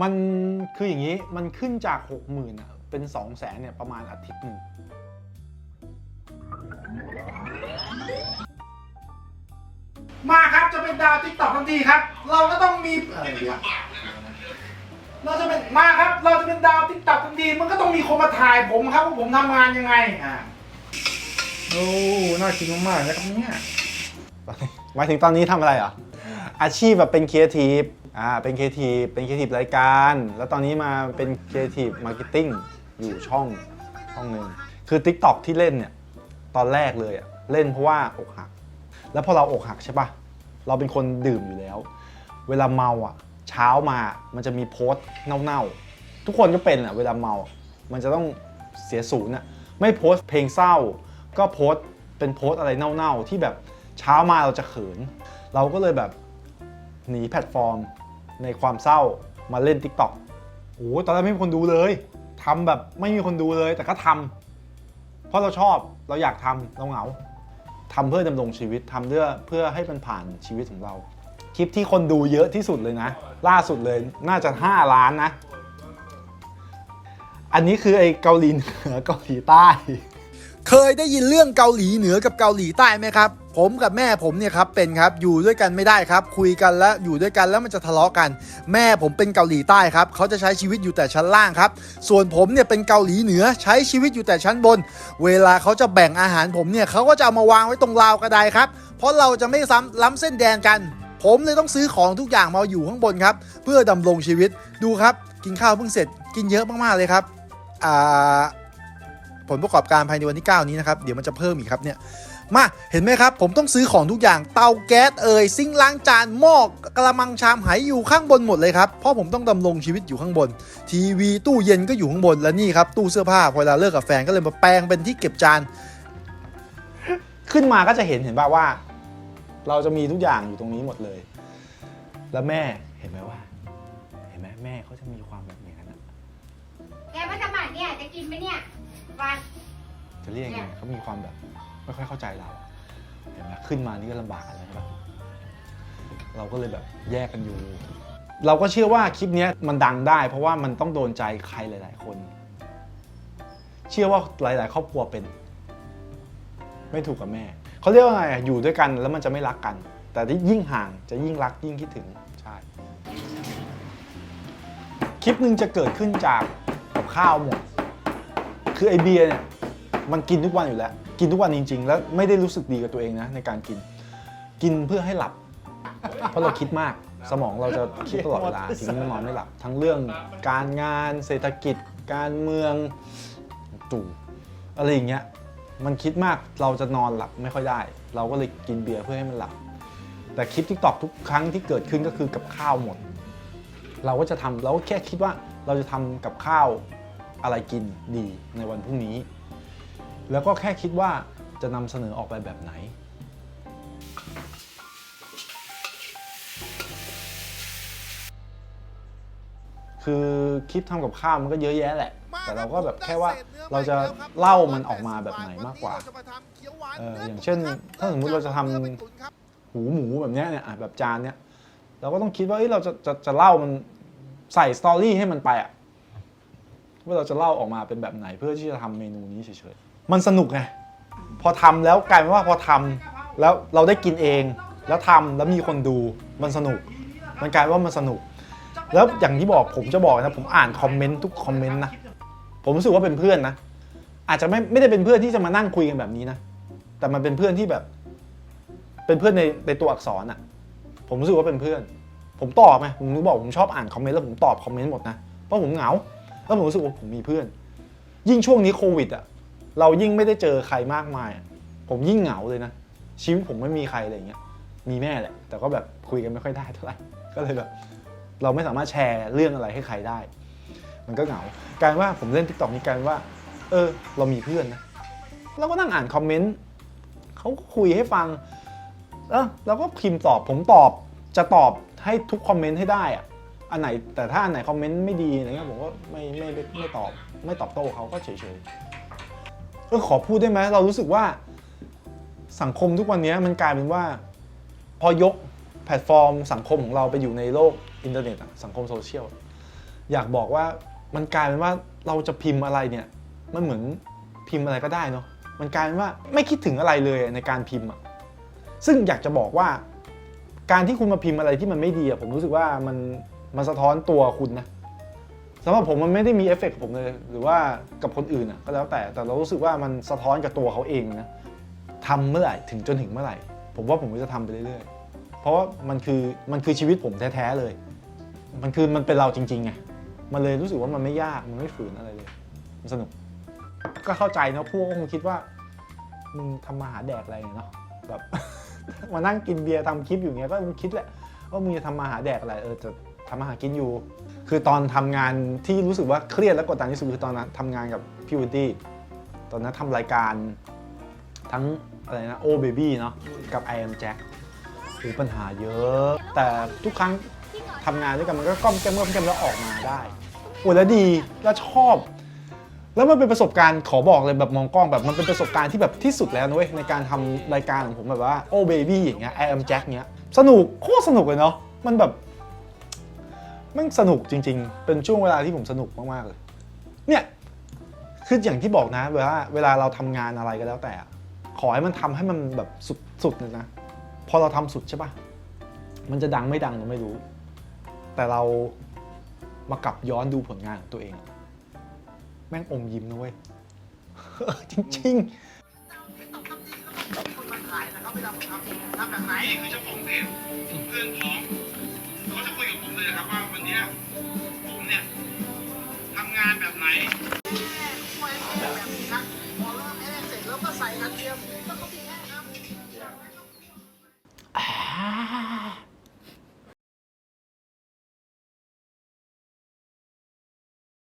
มันคืออย่างนี้มันขึ้นจาก 6 0,000อะเป็น2 0 0แสนเนี่ยประมาณอาทิตย์หนึ่งมาครับจะเป็นดาวติ๊กต็อกทันทีครับ เราก็ต้องมีอะไรดีวะเราจะเป็นมาครับ เราจะเป็นดาวติ๊กต็อกทันทีมันก็ต้องมีคนมาถ่ายผมครับว่าผมทำงานยังไงอ่าโอ้น่ากินมากๆนะครับเนี่ยหมายถึงตอนนี้ทำอะไรอะ อาชีพแบบเป็นครีเอทีฟ อ่าเป็นครีเอทีฟเป็นครีเอทีฟรายการ แล้วตอนนี้มาเป็นครีเอทีฟมาร์เก็ตติ้งอยู่ช่องช่องหนึ่งคือ TikTok ที่เล่นเนี่ยตอนแรกเลยอะเล่นเพราะว่าอกหัก แล้วพอเราอกหักใช่ปะเราเป็นคนดื่มอยู่แล้ว เวลาเมาอะเช้ามามันจะมีโพสต์เน่าๆทุกคนก็เป็นอะเวลาเมามันจะต้องเสียศูนย์อะไม่โพสต์เพลงเศร้า ก็โพสต์เป็นโพสต์อะไรเน่าๆที่แบบเช้ามาเราจะเขิน เราก็เลยแบบหนีแพลตฟอร์ม ในความเศร้ามาเล่น TikTok โอ้โหตอนแรกไม่มีคนดูเลยทำแบบไม่มีคนดูเลยแต่ก็ทำเพราะเราชอบเราอยากทำเราเหงาทำเพื่อดำรงชีวิตทำเพื่อเพื่อให้มันผ่านชีวิตของเรา คลิปที่คนดูเยอะที่สุดเลยนะ ล่าสุดเลยน่าจะ 5 ล้านนะ อันนี้คือไอ้เกาหลีเหนือเกาหลีใต้ เคยได้ยินเรื่องเกาหลีเหนือกับเกาหลีใต้ไหมครับ ผมกับแม่ผมเนี่ยครับเป็นครับอยู่ด้วยกันไม่ได้ครับ คุยกันแล้วอยู่ด้วยกันแล้วมันจะทะเลาะกัน แม่ผมเป็นเกาหลีใต้ครับเขาจะใช้ชีวิตอยู่แต่ชั้นล่างครับ ส่วนผมเนี่ยเป็นเกาหลีเหนือใช้ชีวิตอยู่แต่ชั้นบน เวลาเขาจะแบ่งอาหารผมเนี่ยเขาก็จะเอามาวางไว้ตรงราวกระไดครับ เพราะเราจะไม่ซ้ำล้ำเส้นแดนกัน ผมเลยต้องซื้อของทุกอย่างมาอยู่ข้างบนครับ เพื่อดำรงชีวิตดูครับ กินข้าวเพิ่งเสร็จ กินเยอะมากๆเลยครับอ่า ผลประกอบการภายในวันที่ 9 นี้นะครับ เดี๋ยวมันจะเพิ่มอีกครับเนี่ยมาเห็นไหมครับ ผมต้องซื้อของทุกอย่างเตาแก๊สเอ่ยซิงล้างจานหม้อกระมังชามไหอยู่ข้างบนหมดเลยครับเพราะผมต้องดำรงชีวิตอยู่ข้างบน ทีวีตู้เย็นก็อยู่ข้างบนและนี่ครับตู้เสื้อผ้าพอเวลาเลิกกับแฟนก็เลยมาแปลงเป็นที่เก็บจาน ขึ้นมาก็จะเห็นเห็นป่าว่า เราจะมีทุกอย่างอยู่ตรงนี้หมดเลย แล้วแม่เห็นไหมว่า เห็นไหมแม่เขาจะมีความแบบอย่างนั้นอะแกมาสมัครเนี่ยจะกินไหมเนี่ย วันจะเรียกยังไงเขามีความแบบไม่ค่อยเข้าใจเราอะเห็นไหมขึ้นมานี่ก็ลำบากแล้วใช่ปะเราก็เลยแบบแยกกันอยู่ เราก็เชื่อว่าคลิปเนี้ยมันดังได้ เพราะว่ามันต้องโดนใจใครหลาย ๆ คน เชื่อว่าหลาย ๆ ครอบครัวเป็น ไม่ถูกกับแม่เขาเรียกว่าไงอะอยู่ด้วยกันแล้วมันจะไม่รักกัน แต่ที่ยิ่งห่างจะยิ่งรักยิ่งคิดถึงใช่คลิปหนึ่งจะเกิดขึ้นจากกับข้าวหมด คือไอเบียร์เนี่ยมันกินทุกวันอยู่แล้ว กินทุกวันจริง ๆ แล้วไม่ได้รู้สึกดีกับตัวเองนะในการกิน กินเพื่อให้หลับ เพราะเราคิดมากสมองเราจะคิดตลอดเวลาถึงนอนไม่หลับ ทั้งเรื่องการงานเศรษฐกิจ การเมืองตู่อะไรอย่างเงี้ยมันคิดมากเราจะนอนหลับไม่ค่อยได้ เราก็เลยกินเบียร์เพื่อให้มันหลับ แต่คลิปทิกตอกทุกครั้งที่เกิดขึ้นก็คือกับข้าวหมด เราก็จะทำเราก็แค่คิดว่าเราจะทำกับข้าว อะไรกินดีในวันพรุ่งนี้ แล้วก็แค่คิดว่าจะนำเสนอออกไปแบบไหน คือคลิปทำกับข้าวมันก็เยอะแยะแหละ แต่เราก็แบบแค่ว่าเราจะเล่ามันออกมาแบบไหนมากกว่าเอออย่างเช่น ถ้าสมมุติเราจะทำหูหมูแบบเนี้ยเนี่ยอะแบบจานเนี้ยเราก็ต้องคิดว่าเอ้ยเราจะจะจะเล่ามันใส่สตอรี่ให้มันไปอะ ว่าเราจะเล่าออกมาเป็นแบบไหนเพื่อที่จะทำเมนูนี้เฉยๆ มันสนุกไง พอทำแล้วกลายเป็นว่าพอทำแล้วเราได้กินเอง แล้วทำแล้วมีคนดูมันสนุก มันกลายว่ามันสนุก แล้วอย่างที่บอกผมจะบอกนะผมอ่านคอมเมนต์ทุกคอมเมนต์นะ ผมรู้สึกว่าเป็นเพื่อนนะ อาจจะไม่ไม่ได้เป็นเพื่อนที่จะมานั่งคุยกันแบบนี้นะ แต่มันเป็นเพื่อนที่แบบ เป็นเพื่อนในในตัวอักษรอะ ผมรู้สึกว่าเป็นเพื่อน ผมตอบไงผมถึงบอกผมชอบอ่านคอมเมนต์แล้วผมตอบคอมเมนต์หมดนะ เพราะผมเหงา แล้วผมรู้สึกว่าผมมีเพื่อน ยิ่งช่วงนี้โควิดอะเรายิ่งไม่ได้เจอใครมากมายอะผมยิ่งเหงาเลยนะ ชีวิตผมไม่มีใครอะไรเงี้ยมีแม่แหละ แต่ก็แบบคุยกันไม่ค่อยได้เท่าไหร่ก็เลยแบบเราไม่สามารถแชร์เรื่องอะไรให้ใครได้ มันก็เหงาการว่าผมเล่นทิกตอกนี้การว่า เออ เรามีเพื่อนนะเราก็นั่งอ่านคอมเมนต์เขาคุยให้ฟังเออเราก็พิมพ์ตอบผมตอบจะตอบให้ทุกคอมเมนต์ให้ได้อะ อันไหนแต่ถ้าอันไหนคอมเมนต์ไม่ดีอะไรเงี้ยผมก็ไม่ไม่ไม่ไม่ตอบไม่ตอบโต้เขาก็เฉยๆเออขอพูดได้ไหมเรารู้สึกว่าสังคมทุกวันนี้มันกลายเป็นว่า พอยกแพลตฟอร์ม สังคมของเราไปอยู่ในโลกอินเทอร์เน็ตอะสังคมโซเชียลอยากบอกว่ามันกลายเป็นว่าเราจะพิมพ์อะไรเนี่ยมันเหมือนพิมพ์อะไรก็ได้เนาะมันกลายเป็นว่าไม่คิดถึงอะไรเลยในการพิมพ์อะซึ่งอยากจะบอกว่า การที่คุณมาพิมพ์อะไรที่มันไม่ดีอะผมรู้สึกว่ามัน มันสะท้อนตัวคุณนะสำหรับผมมันไม่ได้มีเอฟเฟกต์กับผมเลย หรือว่ากับคนอื่นอะก็แล้วแต่แต่เรารู้สึกว่ามันสะท้อนกับตัวเขาเองนะทำเมื่อไหร่ถึงจนถึงเมื่อไหร่ ผมว่าผมก็จะทำไปเรื่อยๆ เพราะว่ามันคือมันคือชีวิตผมแท้ๆเลย มันคือมันเป็นเราจริงๆไงมันเลยรู้สึกว่ามันไม่ยากมันไม่ฝืนอะไรเลยมันสนุก ก็เข้าใจเนะพวกก็คงคิดว่ามึงทำมาหาแดกอะไรเนาะแบบ มานั่งกินเบียร์ทำคลิปอยู่เงี้ยก็คิดแหละว่ามึงจะทำมาหาแดกอะไรเออจะ ทำมาหากินอยู่ คือตอนทำงานที่รู้สึกว่าเครียดและกดดันที่สุดคือตอนนั้นทำงานกับพี่วินตี้ตอนนั้นทำรายการทั้งอะไรนะโอเบบี้เนาะกับ I am Jack หรือปัญหาเยอะ แต่ทุกครั้งทำงานด้วยกันมันก็ก้อมแก้มก้อมแก้มแล้วออกมาได้โอ้แล้วดีแล้วชอบ แล้วมันเป็นประสบการณ์ขอบอกเลยแบบมองกล้องแบบมันเป็นประสบการณ์ที่แบบที่สุดแล้วนะเว้ยในการทำรายการของผมแบบว่าโอ้เบบี้อย่างเงี้ย I am Jack เงี้ยสนุกโคตรสนุกเลยเนาะมันแบบ มันสนุกจริง ๆ เป็นช่วงเวลาที่ผมสนุกมากๆเลย เนี่ยคืออย่างที่บอกนะเวลาเวลาเราทำงานอะไรก็แล้วแต่ ขอให้มันทำให้มันแบบสุดสุดเลยนะ พอเราทำสุดใช่ปะมันจะดังไม่ดังเราไม่รู้ แต่เรามากลับย้อนดูผลงานของตัวเอง แม่งอมยิ้มนะเว้ยจริงนี่ เขาจะคุยกับผมเลยครับว่าวันนี้ผมเนี่ยทำงานแบบไหน แม่ช่วยแบบนี้นะพอเริ่มเสร็จแล้วก็ใส่กระเทียม